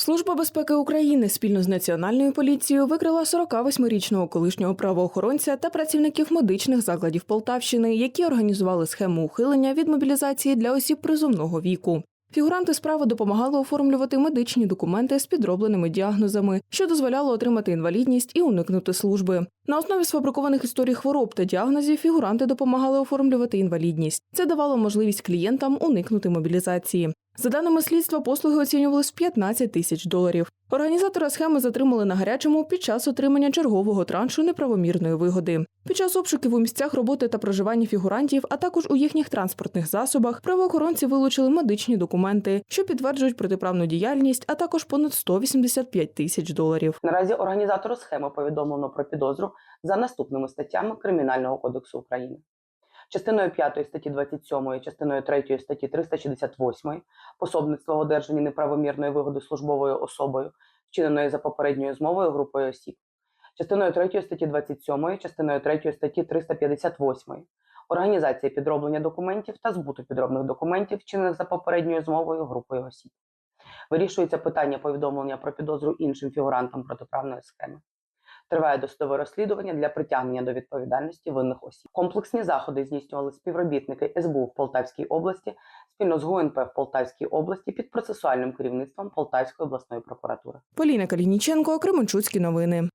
Служба безпеки України спільно з національною поліцією викрила 48-річного колишнього правоохоронця та працівників медичних закладів Полтавщини, які організували схему ухилення від мобілізації для осіб призовного віку. Фігуранти справи допомагали оформлювати медичні документи з підробленими діагнозами, що дозволяло отримати інвалідність і уникнути служби. На основі сфабрикованих історій хвороб та діагнозів фігуранти допомагали оформлювати інвалідність. Це давало можливість клієнтам уникнути мобілізації. За даними слідства, послуги оцінювались в 15 тисяч доларів. Організатора схеми затримали на гарячому під час отримання чергового траншу неправомірної вигоди. Під час обшуків у місцях роботи та проживання фігурантів, а також у їхніх транспортних засобах, правоохоронці вилучили медичні документи, що підтверджують протиправну діяльність, а також понад 185 тисяч доларів. Наразі організатору схеми повідомлено про підозру за наступними статтями Кримінального кодексу України. Частиною 5 статті 27, частиною 3 статті 368 пособництво в одержанні неправомірної вигоди службовою особою, вчиненої за попередньою змовою групою осіб, частиною 3 статті 27, частиною 3 статті 358 організація підроблення документів та збуту підробних документів, вчинених за попередньою змовою групою осіб. Вирішується питання повідомлення про підозру іншим фігурантам протиправної схеми. Триває досудове розслідування для притягнення до відповідальності винних осіб. Комплексні заходи здійснювали співробітники СБУ в Полтавській області спільно з ГУНП в Полтавській області під процесуальним керівництвом Полтавської обласної прокуратури. Поліна Калініченко, Кременчуцькі новини.